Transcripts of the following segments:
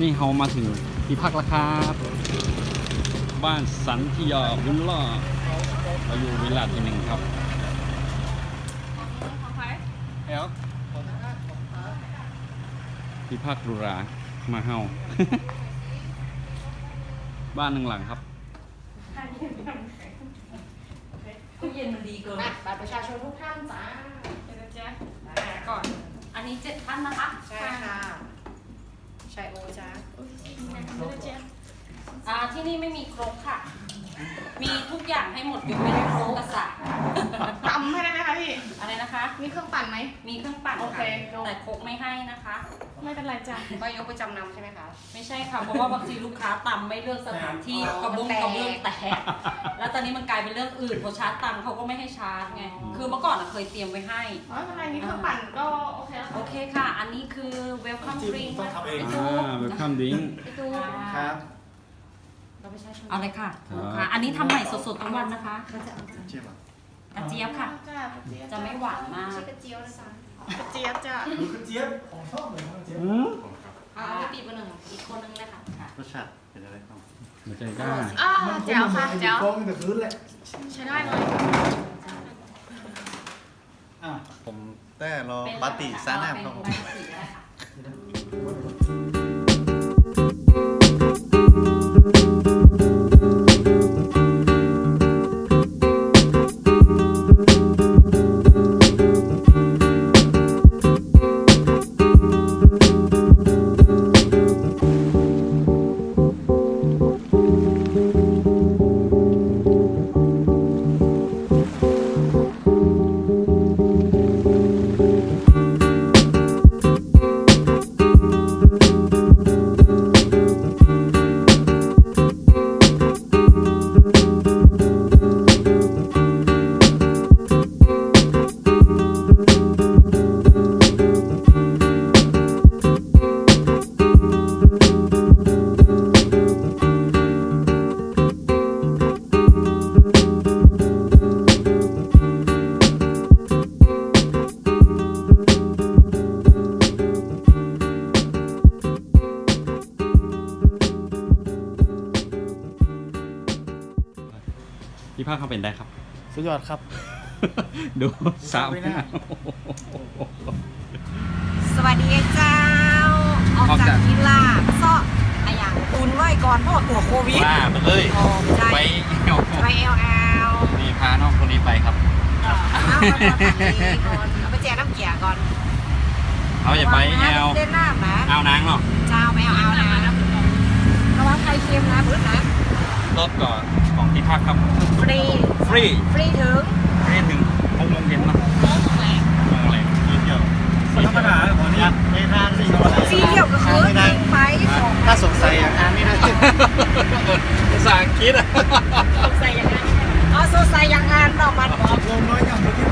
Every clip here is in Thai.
นนี้เรามาถึงที่พักแล้วครับ บ้านสันทิยาบุญล่อเราอยู่วิลล่าที่หนึ่งครับเอลที่พักหรูหรามาเฮาบ้านหนึ่งหลังครับตู้เย็นมันดีเกินบัตรประชาชนทุกท่านจ้าเดี๋ยวนะจ๊ะก่อน อันนี้เจ็ดพันนะคะ ใช่ค่ะ ใช่โอจ้าอ่าที่นี่ไม่มีครกค่ะ มีทุกอย่างให้หมดยกเว้นครกกระสับตำให้ได้ไหมคะพี่ อะไรนะคะ มีเครื่องปั่นไหม มีเครื่องปั่นโอเคค่ะ แต่ครกไม่ให้นะคะ ไม่เป็นไรจ้าก็ยกไปจำนำใช่ไหมคะ ไม่ใช่ค่ะ เพราะว่าบางทีลูกค้าตำไม่เลือกสถานที่อ๋อกระบุงมันแตกกระเบื้องแตก แล้วตอนนี้มันกลายเป็นเรื่องอื่นพอชาร์จตังค์เขาก็ไม่ให้ชาร์จไง คือเมื่อก่อนอะเคยเตรียมไว้ให้ อ๋อไม่เป็นไรมีเครื่องปั่นก็โอเคแล้วโอเคค่ะ อันนี้คือ welcome drink ต้องทำเองไปดูอ่าเวลคัมดิ้งไปดูครับ เราประชาชนเอาเลยค่ะครับ ค่ะ อันนี้ทำใหม่สดๆทุกวันนะคะเชื่อป่ะกระเจี๊ยบค่ะ จ้ากระเจี๊ยบจะไม่หวานมากชื่อกระเจี๊ยบนะจ๊ะกระเจี๊ยบจ้าดูกระเจี๊ยบของชอบเลยกระเจี๊ยบเอาไปปีกมาหนึ่งอีกคนนึงเลยค่ะรสชาติเป็นอะไรบ้างหัวใจกล้าอ่าแจ๋วค่ะแจ๋วฟองแต่พื้นแหละใช้ได้เลยอะผมแต่รอเป็นปาติซาแนมครับผม เป็นใบสีได้ค่ะ สุดยอดครับ ดูสาวไม่น่าสวัสดีเจ้า ออกออกจาจากกวิลล่าซ่ออะอย่างตุนไว้ก่อนเพราะว่ากลัวโควิดว่าไปเลยโอ้ใช่ไปเอวไปเอลเอลมีพาน้องคนนี้ไปครับ เอาไปก่อนเอาไปแจกน้ำเกียร์ก่อนเขาอย่าไปแอลเล่นน้ำนะเอานางเนาะเจ้าไปเอาเอานะระวังไข่เค็มนะพื้นนะรถก่อนของที่ พักครับ ฟรี ฟรี ฟรีถึง ฟรีถึงหกโมงเย็นเนาะโค้งแหลกมองอะไรที่เที่ยวธรรมดาของนี้ไม่น่าสิฟรีเที่ยวก็คือหนึ่งไปสองถ้าสงสัยอย่างนั้นนี่นะภาษาอังกฤษอะสดใสอย่างนั้นเอาสดใสอย่างงานต่อมันบอกรวมน้อยอย่างเมื่อกี้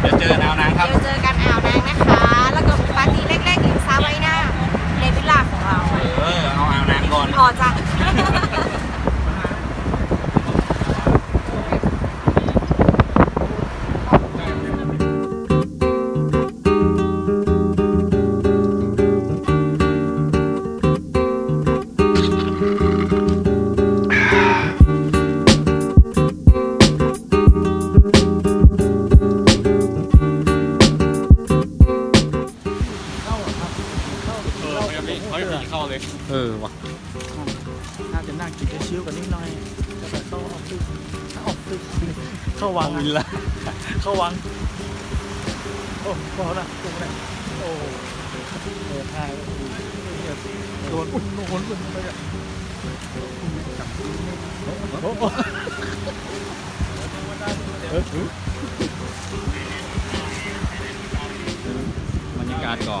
เดี๋ยวเจอแนวนางครับเดี๋ยวเจอกันอ่าวนางนะคะ แล้วก็ปาร์ตี้เล็กๆริมซาไว้หน้าในวิลล่าของเรา เออ เอาอ่าวนางก่อนอ๋อจ้ะ วังวิลล่าเข้าวัง โอ้พอละตรงนั้นโอ้เออท่าโดนอุ่นโดนอุ่นไปอะโอ้โหเออศก็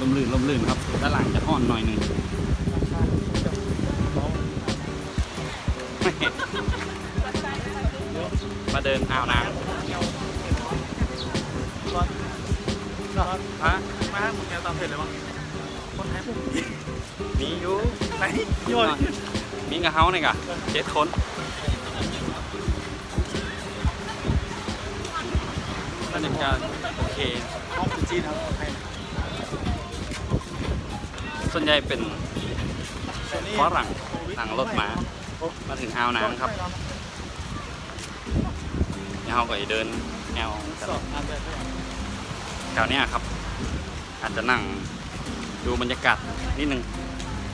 ลมลื่นลมลื่นครับด้านหลังจะห้อนหน่อยหนึง อ่าวนางร้อนร้อนฮะมามึงแกตามเพจเลยมั้งคนไทยพวกมีอยู่ไหนย่อยมีกับเฮาเนี่ยกะเจ็ดคนบรรยากาศโอเคห้องจีนครับส่วนใหญ่เป็นฝรั่งนั่งรถมามาถึงอ่าวนางครับ แล้วเราก็จะเดินแนวกันสอบงานแบบแถวเนี้ยครับ อาจจะนั่งดูบรรยากาศนิดนึง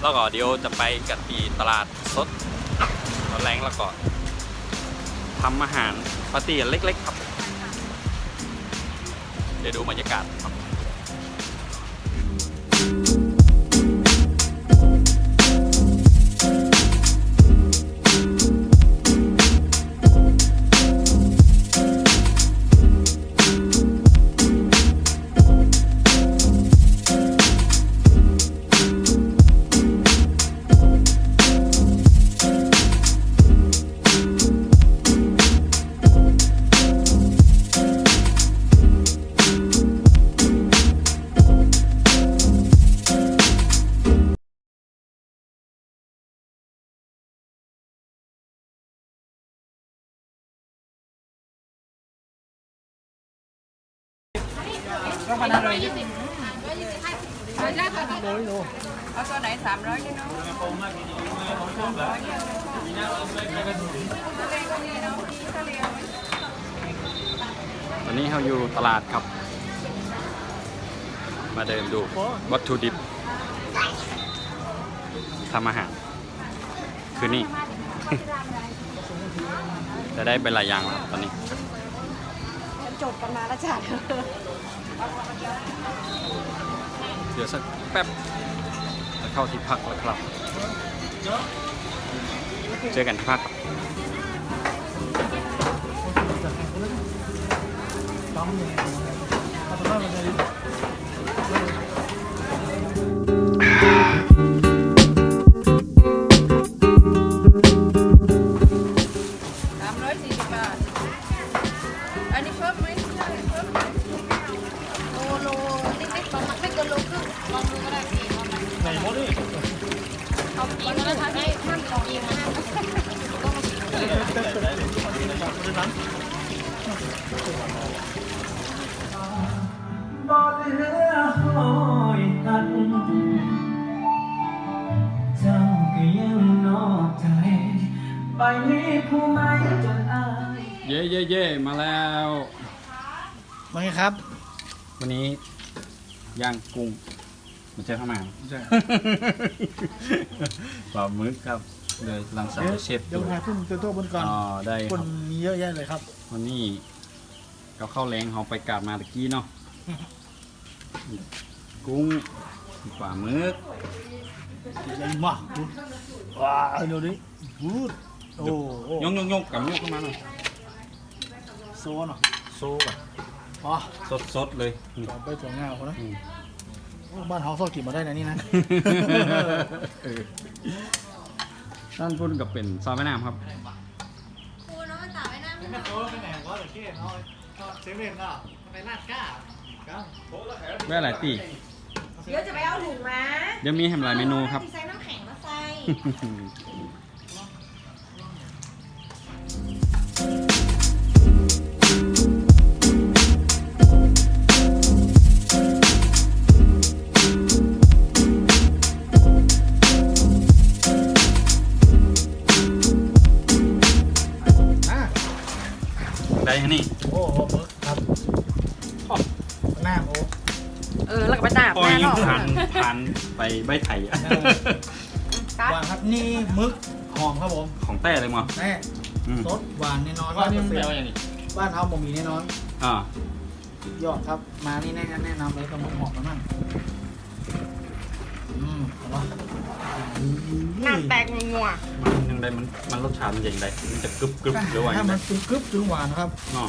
แล้วก็เดี๋ยวจะไปกันที่ตลาดสดตอนแรงแล้วก็ทำอาหารปาร์ตี้เล็กๆครับ เดี๋ยวดูบรรยากาศครับ ตอนนี้เราอยู่ตลาดครับ มาเดินดูวัตถุดิบทำอาหาร คือนี่ จะได้เป็นหลายอย่างแล้วครับตอนนี้จบกันมาแล้วจ้ะเดี๋ยวสักแป๊บจะเข้าที่พักแล้วครับ เจอกันที่พักคเอาตัวนั้นมาเลยสามร้อยสี่สิบบาท อันนี้เพิ่มไหมใช่เพิ่มไหมโลโลนิดๆประมาณไม่เกินโลครึ่งลองดูก็ได้พี่ว่ามันไหนหมดดิเอากี่มาแล้วคะพี่ ห้ามเอากี่มาห้ามบ่เหลือหอยหักเจ้าก็ยังนอกใจ ไปมีผู้ใหม่จนอายเย่เย่เย่มาแล้ว มาไงครับ วันนี้ย่างกุ้งมาเจอข้าวหมาก ใช่ ปลาหมึกครับ เลยลังสรรค์เชฟเดี๋ยวถ่ายพุ่งตัวโต๊ะบนก่อนอ๋อได้คคนรับมีเยอะแยะเลยครับ วันนี้กับข้าวแรงเขาไปกราบมาตะกี้เนาะกุ้งปลาหมึก ใหญ่มากดูว้าวเดี๋ยวนี้พูดโอ้โหยงยงยงกับยกขึ้นมาหน่อยโซนอะโซ่แบบอ๋อสดสดๆเลยนี่ต่อไปตัวงาคนนะอืม โอ้บ้านเฮาซอกกินมาได้นะนี่นะ เออ ด้านพุ่นกับเป็นซาวแม่น้ำครับ ครูน้องมันสาวไว้นะไม่โตแล้วไปไหนวะเดี๋ยวเก้เอาเซเว่นอะไปลาดก้าครับแว่หลายตีเดี๋ยวจะไปเอาถุงมา เดี๋ยวมีแฮมหลายเมนูครับ ใส่น้ำแข็งมาใส่ ได้ฮะนี่โอ้โหเบิร์กครับอ๋อหน้าโอ้เออ แล้วก็ไปดาบปล่อยแน่นอนผ่านผ่านไปใบไผ่อะหวานครับนี่มึกหอมครับผมของแต้เลยมั้งแน่อืมรสหวานแน่นอนว่านี่มัน100%เป็นอะไรอย่างนี้บ้านเฮาบ่มีแน่นอนอ่าสุดยอดครับ มานี่แน่แนะนำเลยกับมึกหอมแล้วนั่นอืมเอาวะ น้ำแตกงัวมันยังไงมันมันรสชาติมันยังไงมันจะกรึบกรึบหรือว่าถ้ายังไงมันกรึบกรึบถึงหวานครับเนาะ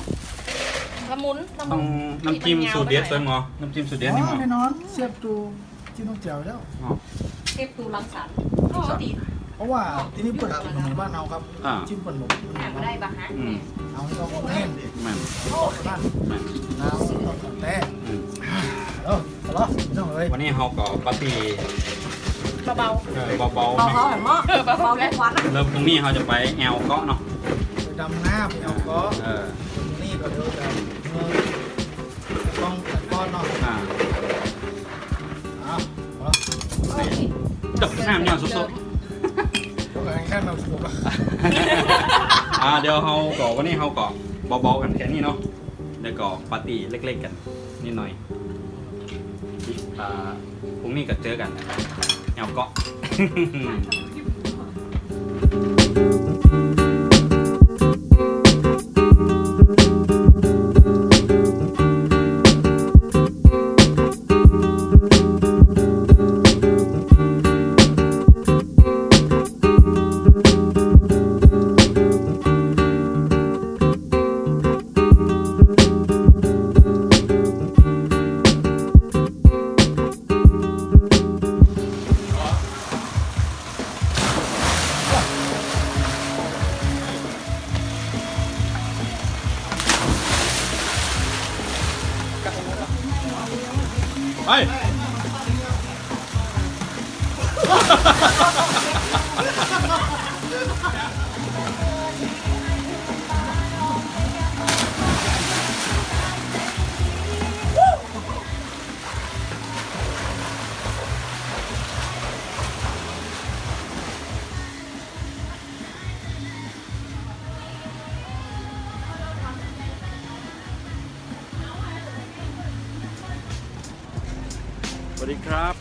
ละมุนละต้มุองนน้ำจิ้มสูตรเด็ดตัวหมอน้ำจิ้มสูตรเด็ดอ๋นี่หมออแน่นอนเสียบตูจิ้มต้องแจ่วแล้วอ๋อเทพตูรังสรรค์ก็ดีเพราะว่าที่นี่เปิดกินขนมบ้านเราครับ อ่าจิ้มขนมหาไม่ได้ปะฮะอืมเอาให้เราแน่นแม่นบ้านแม่นน้ำต้องแต่อืมเออเอาละไม่ต้องเลยวันนี้เขาก็ปาร์ตี้ เบาเออเบาๆเบาไหมเขาแบบหม้อเบาเขาทุกวันอะเริ่มตรงนี้เขาจะไปแอลเกาะเนาะไปดำน้ำไปเอาก็เออนี่ก็เดี๋ยวจะเมื่อต้องตัดก้อนเนาะอ่าเอาเอาละจบน้ำเนี่ยสุดเดี๋ยวกันแค่เราถูกอะๆอ่าเดี๋ยวเขาก่อวันนี้เขาก่อเบาๆกันแค่นี้เนาะเดี๋ยวก่อปาร์ตี้เล็ก ๆ กันนิดหน่อยอีกอ่าพรุ่งนี้ก็เจอกันแอลเกาะ วัสดีครับ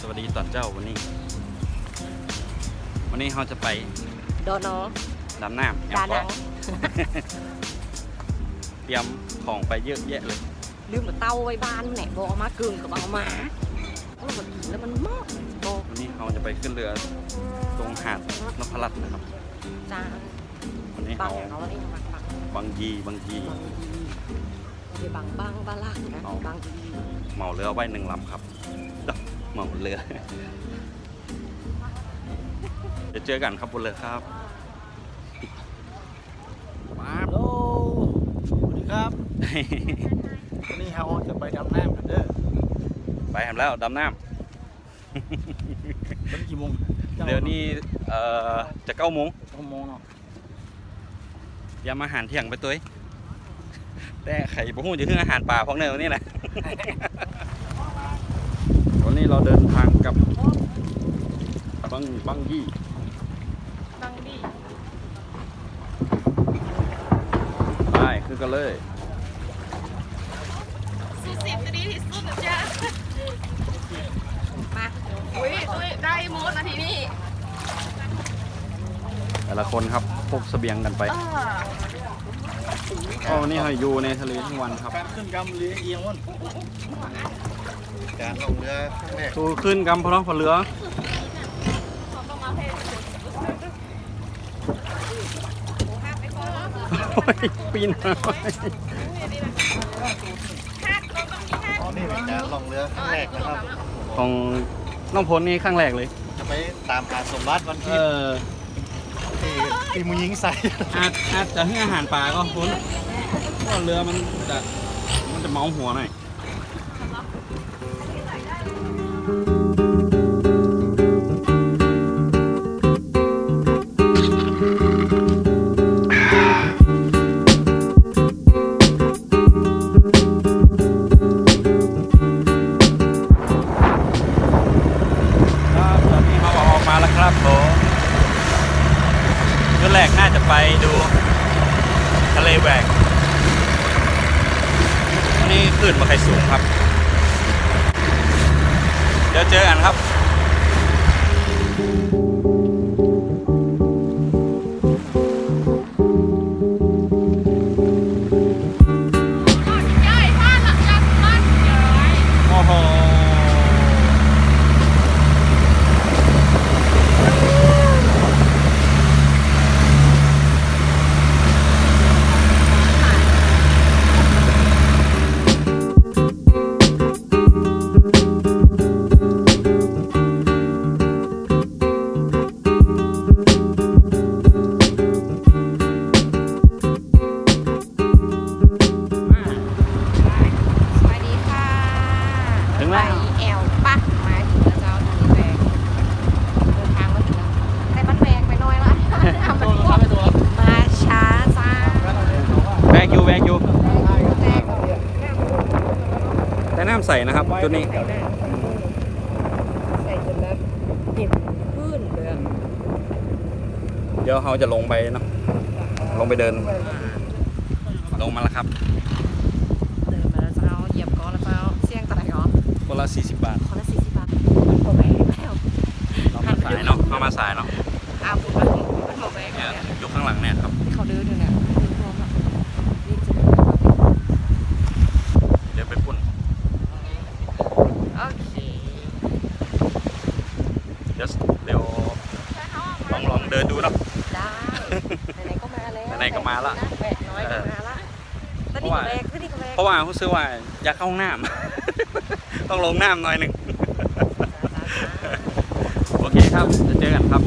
สวัสดีตอนเจ้าวันนี้ วันนี้เราจะไปโดนเนาะดำน้ำแอลดานัเกาะงเตรียมของไปเยอะแยะเลย ลืมกับเต้าไว้บ้านแหนบอกเอามากึ่งกับเอามาก็แบบกินแล้วมันมอกบอกวันนี้เราจะไปขึ้นเรือตรงหาดนพรัตน์นะครับ จางวันนี้บังเอาเอาเองบังบังบางยีบางยีบัง ดีบังบังบาลักนะเอาบังดีเหมาเรือไว้หนึ่งลำครับเหมาเรือ เดี๋ยวเจอกันครับบนเรือครับว้าฮัลโหลสวัสดีครับวันนี้เราจะไปดำน้ำกันเด้อไปทำแล้วดำน้ตอนกี่โมงำเดี๋ยวนี้เอ่อจะเก้าโมงหกโมงเนาะเตรียมอาหารเที่ยงไปตัวเอง แต่ไข่ปุ้งจะขึ้นอาหารป่าพองเนยวันนี้แหละวันนี้เราเดินทางกับบังบังยี่บังดีไปคือกันเลยสุดสิบจะดีที่สุดนะจ๊ะมาอุ้ยอุ้ยได้หมดนาทีนี้แต่ละคนครับพกเสบียงกันไปอ่า ก็วันนี้เราอยู่ในทะเลทั้งวันครับ การขึ้นกำเรือเอียงวันการลงเรือครั้งแรกตูขึ้นกำพะน้องพะเรือโอ้ยปีนหน่อยนี่เป็นการลงเรือครั้งแรกนะครับ ของน้องพลนี่ครั้งแรกเลย จะไปตามหาสมบัติวันเอที่อ ที่ที่มูยิงใส่อาจอาจจะให้อาหารปลาก็พ้นเพราะเรือมันจะมันจะเมาหัวหน่อย ไปเนาะลงไปเดิน ลงมาแล้วครับเดินมาแล้วเจ้าเหยียบก้อนแล้วเจ้าเสี่ยงตะไหนอ๋อคนละ40 บาทคนละสี่สิบบาทมันโมแบกแล้วเรามาสายเนาะเข้ามาสายเนาะอาบุญมันมันโมแบกเนี่ยเนี่ยอยู่ข้างหลังเนี่ยครับ ที่เขาเดินอยู่เนี่ยเดินพร้อมอะรีบจะเดิน เดี๋ยวไปพุ่น โอเค เดี๋ยวเดี๋ยวลองลองเดินดูเนาะ ได้ไหนๆก็มาแล้ว ไหนๆก็มาละ แบกน้อยก็มาละตอนนี้ก็แบกตอนนี้ก็แบก เพราะ ว่าเขาซื้อว่าอยากเข้าห้องน้ำ ต้องลงน้ำหน่อยหนึ่ง โอเคครับ จะเจอกันครับ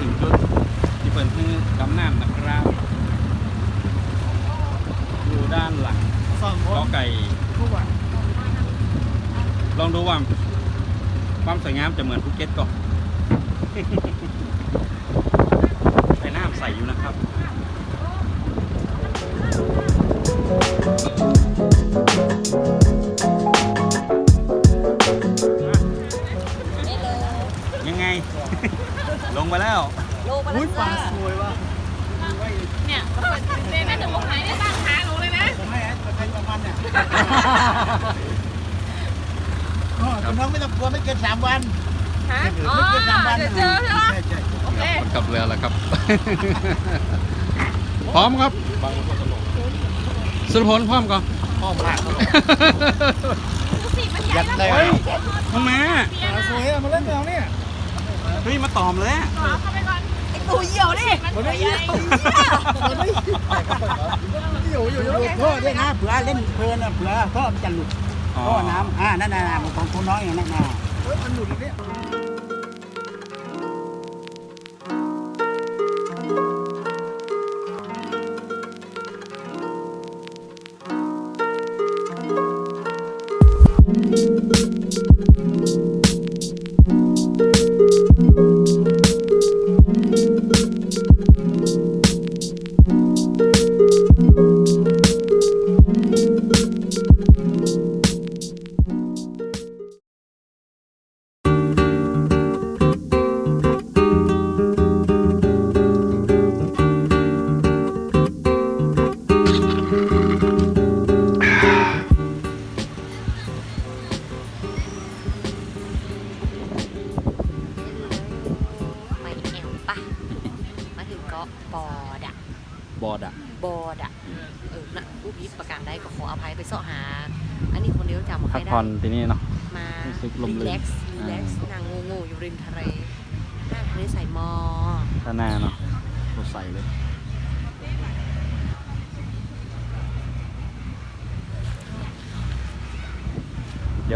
ถึงจุดที่เปิดคือกำน้ำนะครับอยู่ด้านหลังสองคกอนไก่ทุกวันลองดูว่าความสวยงามจะเหมือนภูเก็ตก่อนไปน้ำใสอยู่นะครับ พร้อมครับสุรพลพร้อมก่อนพ่อมากครับยัดได้ไหมมึงมาปลาสวยอะมาเล่นแนวเนี่ยเฮ้ยมาตอมเลยอะไอตัวเหี่ยวดิมันไม่อยู่มันไม่อยู่อยู่อยู่พ่อด้วยนะเผื่อเล่นเพลินอะเผื่อพ่อมันจะหลุดอ๋อพ่อน้ำอ่านั่นน่ะของคุณน้อยอย่างนั้นน่ะเฮ้ยมันหลุดอีกเนี่ย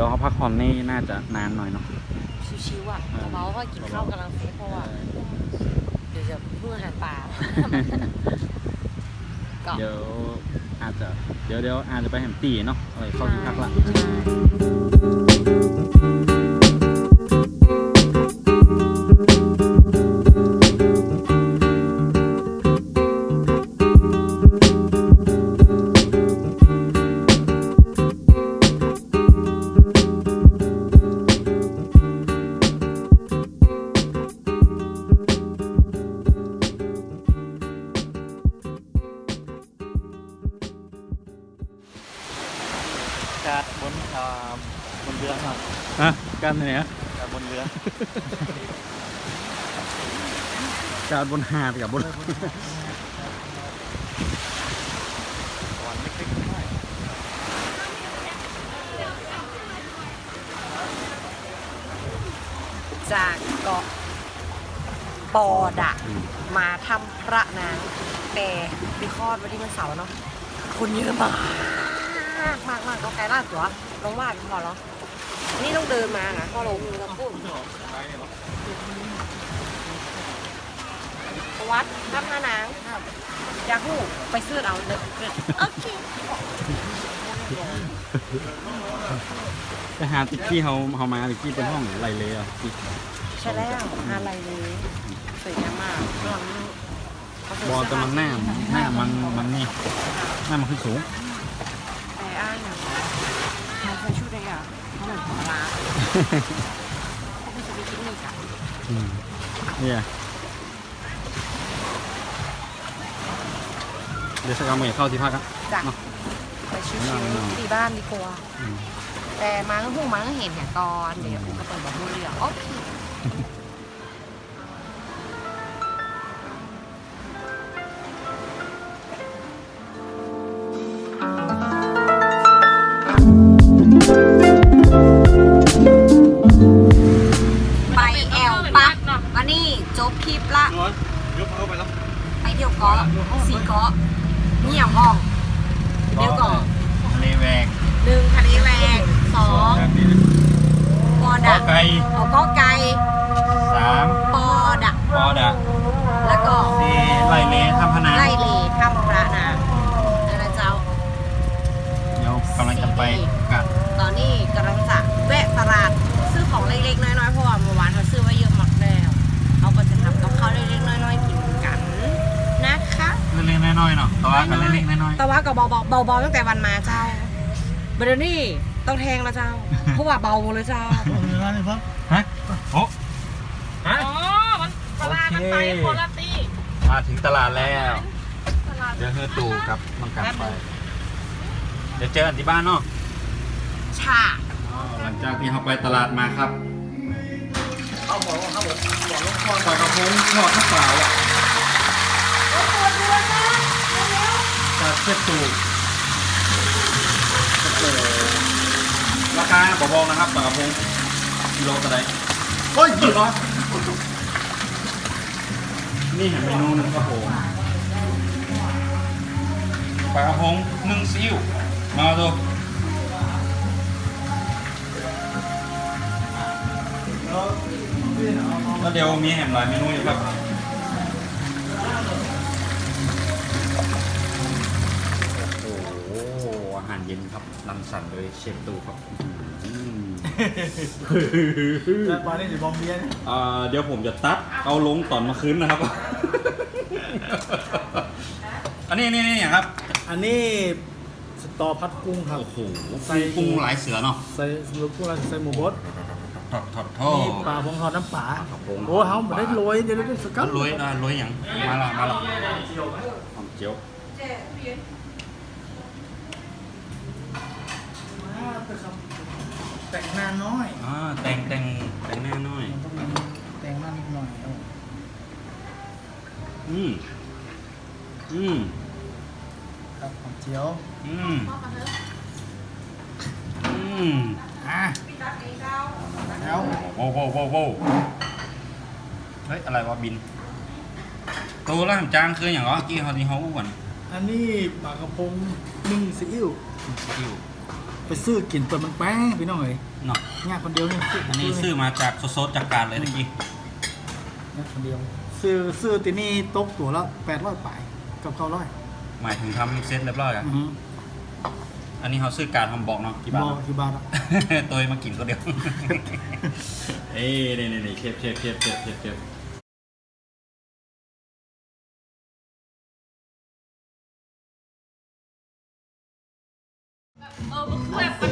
ยวเขาพักผ่อนนี่น่าจะนานหน่อยเนาะชิวๆอะอ่าเบาๆเพราะกินข้าวกำลังเฟซเพราะว่าเดี๋ยวจะเพิ่งอาหารป่าก็เดี๋ยวอาจจะเดี๋ยวเดี๋ยวอาจจะไปแฮมตีเนาะอะไรเข้าที่พักละ การบนหาดกับบนวันเล็กๆน้อยจากเกาะปอดะ มาทำพระนางแต่ดิคอดวันที่มันเสาร์เนาะคนเยอะมาก มากมากต้องไกลล่าตัวลงว่าพอแล้วนี่ต้องเดินมานะก็ลงเราพูด วัดท่าพระนางอยากหูไปซื้อเอาเลยโอเคไปหาติ๊กที่เขาเขามาติ๊กที่เป็นห้องไรเลยอะติ๊กใช่แล้วอะไรเลยสวยงามมากนอนนี่เขาใส่บอลแต่มันหน้าหน้ามันมันนี่หน้ามันขึ้นสูงแต่อ้างเขาใส่ชุดอะไรอะเขาเหมือนของร้านเขาไม่จะมีกินนี่กันอืมเนี่ย เดี๋ยวสักเอาเมื่อเข้าที่พักอะจ้ะเนาะไปชิวไม่เอาไม่เอา ๆที่บ้านดีกว่าอืมแต่มาก็เพิ่งมาก็เห็นเนี่ยก่อนเดี๋ยวก็เปิดแบบมือเรียโอเคไปแอลปะมานี่จบคลิปละ ยกเข้าไปแล้ว ไปเที่ยวเกาะสี่เกาะ เอาเกาะไก่สามปอดักปอดะแล้วก็สี่ไล่เลทำพนาไล่เลถ้ำพระนางนั่นนะเจ้าเดี๋ยวกำลังจะไปกัดตอนนี้กำลังจะแวะตลาดซื้อของเล็กๆน้อยๆเพราะว่าเมื่อวานเขาซื้อไว้เยอะมากแล้วเขาก็จะทำกับข้าวเล็กๆน้อยๆกินกันนะคะเล็กๆน้อยๆเนาะแต่ว่ากันเล็กๆน้อยแต่ว่าก็เบาๆเบาๆตั้งแต่วันมาเจ้าเบอร์นี่ ต้องแทงแล้วเจ้า เพราะว่าเบาเลยเจ้าๆฮะโอ้อ๋อ มันตลาดมันไปคนละตีมาถึงตลาดแล้วเดี๋ยวเฮือตู่กับมังกรไป เดี๋ยวเจอกันที่บ้านเนาะ ฉาหลังจากที่เราไปตลาดมาครับเอาบอกว่าเขาบอกบอกลงคอปลากระพงทอดข้าวเปล่าอะจากเช็ดตูดราคาบอกบอกนะครับปลากระพงกิโลกระไดโอ้ยยี่ร้อนี่เห็นเมนูหนึ่งครับผมปลากระพงหนึ่งซิ่วมาดูแล้วเดี๋ยวมีแหมหลายเมนูอยู่ครับโอ้โหอาหารเย็นครับรังสรรค์โดยเชฟตูครับ แล้วปลานี่จะบอมเบียนอ่าเดี๋ยวผมจะตัดเอาลงตอนมาคืนนะครับ อันนี้นี่นี่ครับ อันนี้สตอพัดกุ้งครับ โอ้โหใส่ปรุงหลายเสือเนาะ ใส่สำหรับกุ้งเราจะใส่หมูบดถอดถอดทอนี่ปลาพงทอดน้ำปลาครับผมโอ้เฮาไม่ได้โรยเดี๋ยวเราได้สกัดรวยอ่ารวยอย่างมาละมาละหอมเจียว แต่ง หน้าน้อยอ่าแต่งแต่งแต่งหน้าหน่อยต้องมีแต่งหน้านิดหน่อยเอาอืมอืมครับหอมเจียวอืมอืมอะแล้วโว้วโว้วโว้วโว้วเฮ้ยอะไรวะบินตัวละหันจางคืออย่างวะกี้เขาที่เขาอ้วนอันนี้ปลากระพงนึ่งซีอิ๊วอยู่ ไปซื้อกินเปิดมันแป้งพี่น้องเอ้ยเนาะงานคนเดียวนี่อันนี้ซื้อมาจากสดๆจากการเลยตะกี้งานคนเดียว ซื้อซื้อตีนี่ตกตัวละแปดร้อยปลายกับข้าวร้อยหมายถึงทำเซ็ตเรียบร้อยอะอือฮึอันนี้เขาซื้อการทำบอกเนาะกี่บาทบออะกี่บาทอะตัวมากินก็เดียว เอ้ยนี่นี่นี่เชฟเชฟเชฟเชฟเชฟเชฟ left